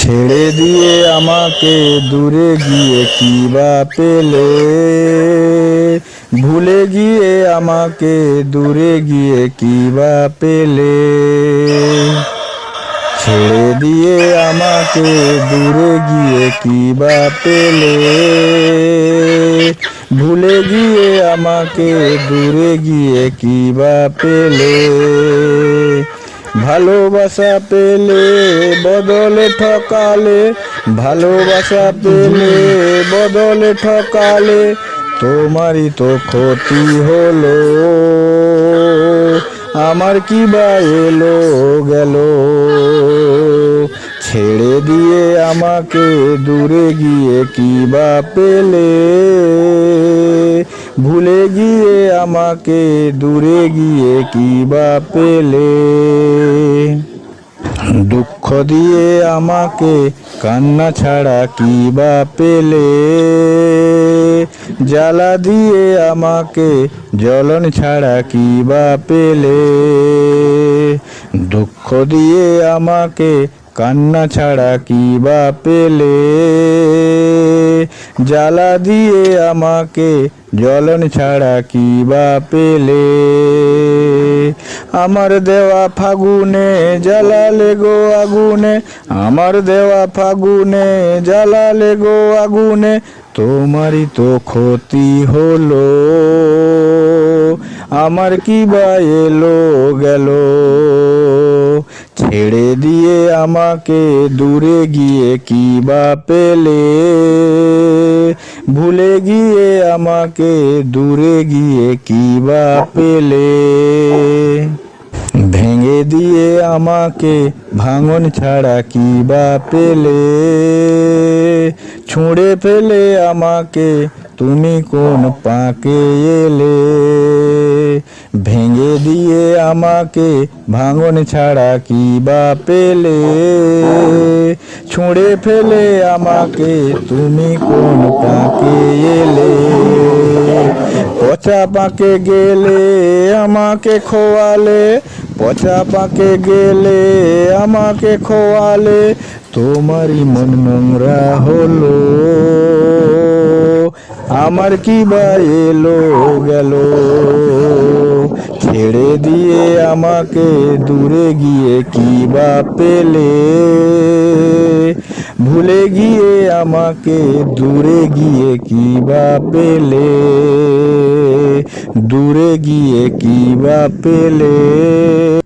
ছেড়ে দিয়ে আমাকে দূরে গিয়ে কি বা পেলে? ভুলে গিয়ে আমাকে দূরে গিয়ে কি বা পেলে? ছেড়ে দিয়ে আমাকে দূরে গিয়ে কি বা পেলে? ভুলে গিয়ে আমাকে দূরে গিয়ে কি বা পেলে? ভালোবাসা পেলে, বদলে ঠকালে। ভালোবাসা পেলে, বদলে ঠকালে। তোমারই তো ক্ষতি হলো। আমার কি বা এলো, গেল। ছেড়ে দিয়ে আমাকে দূরে গিয়ে কি বা পেলে? ভুলে গিয়ে আমাকে দূরে গিয়ে কি বা পেলে? দুঃখ দিয়ে আমাকে কান্না ছাড়া কি বা পেলে? জ্বালা দিয়ে আমাকে জ্বলন ছাড়া কি বা পেলে? দুঃখ দিয়ে আমাকে কান্না ছাড়া কি বা পেলে? জ্বালা দিয়ে আমাকে, জ্বলন ছাড়া কি বা পেলে? আমার দেওয়া ফাগুনে জ্বালালে গো আগুনে, আমার দেওয়া ফাগুনে জ্বালালে গো আগুনে, তোমারই তো ক্ষতি হলো। আমার কি বা এলো, গেল? ছেড়ে দিয়ে আমাকে দূরে গিয়ে কি বা পেলে? ভুলে গিয়ে আমাকে দূরে গিয়ে কি বা পেলে? ভেঙে দিয়ে আমাকে ভাঙন ছাড়া কি বা পেলে? ছুঁড়ে ফেলে আমাকে, তুমি কোন পাকে এলে? ভেঙে দিয়ে আমাকে ভাঙন ছাড়া কি বা পেলে? ছুঁড়ে ফেলে আমাকে তুমি কোন পাকে এলে? পচা পাকে গেলে আমাকে খোয়ালে, পচা পাকে গেলে আমাকে খোয়ালে, তোমারই মন নোংরা হলো। আমার কি বা এলো গেল? ছেড়ে দিয়ে আমাকে দূরে গিয়ে কি বা পেলে? ভুলে গিয়ে আমাকে দূরে গিয়ে কি বা পেলে? দূরে গিয়ে কি বা পেলে?